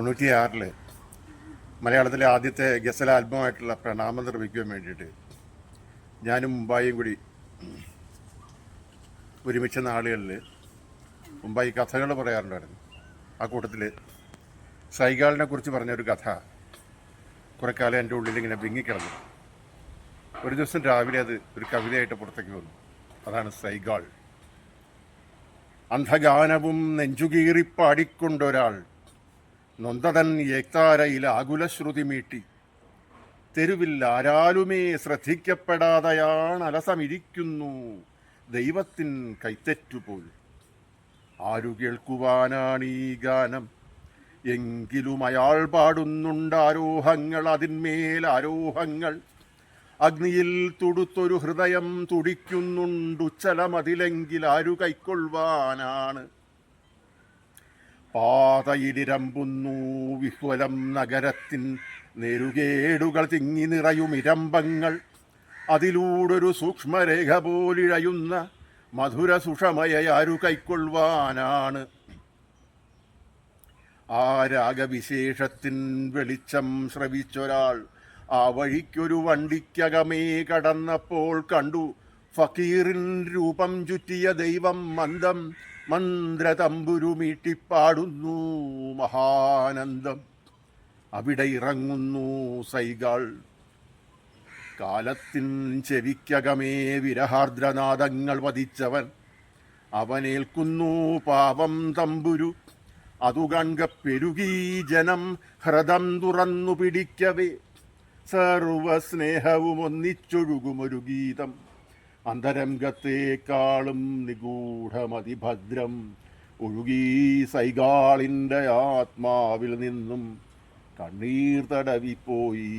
തൊണ്ണൂറ്റിയാറിൽ മലയാളത്തിലെ ആദ്യത്തെ ഗസൽ ആൽബമായിട്ടുള്ള പ്രണാമം നിർമ്മിക്കുവാൻ വേണ്ടിയിട്ട് ഞാനും മുംബൈയും കൂടി ഒരുമിച്ച നാളുകളിൽ മുംബൈ കഥകൾ പറയാറുണ്ടായിരുന്നു. ആ കൂട്ടത്തിൽ സൈഗാളിനെ കുറിച്ച് പറഞ്ഞൊരു കഥ കുറെ കാലം എന്റെ ഉള്ളിൽ ഇങ്ങനെ വിങ്ങിക്കിടന്നു. ഒരു ദിവസം രാവിലെ അത് ഒരു കവിതയായിട്ട് പുറത്തേക്ക് വന്നു. അതാണ് സൈഗാൾ. അന്ധഗാനവും നെഞ്ചുകീറി പാടിക്കൊണ്ടൊരാൾ നൊന്തതൻ ഏക്താരയിൽ ആകുലശ്രുതി മീട്ടി. തെരുവിൽ ആരാലുമേ ശ്രദ്ധിക്കപ്പെടാതെയാണ് അലസമിരിക്കുന്നു. ദൈവത്തിൻ കൈത്തെറ്റുപോലും ആരു കേൾക്കുവാനാണ് ഈ ഗാനം? എങ്കിലും അയാൾ പാടുന്നുണ്ട് ആരോഹങ്ങൾ അതിന്മേൽ ആരോഹങ്ങൾ. അഗ്നിയിൽ തുടുത്തൊരു ഹൃദയം തുടിക്കുന്നുണ്ടുച്ചലമതിലെങ്കിൽ ആരു കൈക്കൊള്ളുവാനാണ്? പാതയിലിരമ്പുന്നു വിഹ്വലം നഗരത്തിൻ നെരുകേടുകൾ തിങ്ങി നിറയും ഇരമ്പങ്ങൾ. അതിലൂടൊരു സൂക്ഷ്മരേഖ പോലിഴയുന്ന മധുര സുഷമയാരു കൈക്കൊള്ളുവാനാണ്? ആ രാഗവിശേഷത്തിൻ വെളിച്ചം ശ്രവിച്ചൊരാൾ ആ വഴിക്കൊരു വണ്ടിക്കകമേ കടന്നപ്പോൾ കണ്ടു ഫക്കീറിൻ രൂപം ചുറ്റിയ ദൈവം മന്ദം മന്ത്രതമ്പുരു മീട്ടിപ്പാടുന്നു മഹാനന്ദം. അവിടെ ഇറങ്ങുന്നു സൈകൾ കാലത്തിൻ ചെവിക്കകമേ വിരഹാർദ്രനാദങ്ങൾ വധിച്ചവൻ. അവനേൽക്കുന്നു പാപം തമ്പുരു. അതു കൺക പെരുകീ ജനം ഹൃദം തുറന്നു പിടിക്കവേ. സർവസ്നേഹവും ഒന്നിച്ചൊഴുകുമൊരു ഗീതം. അന്തരംഗത്തേക്കാളും നിഗൂഢമതിഭദ്രം. ഒഴുകീ സൈകാളിന്റെ ആത്മാവിൽ നിന്നും കണ്ണീർ തടവിപ്പോയി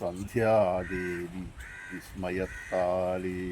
സന്ധ്യാദേവി വിസ്മയത്താലേ.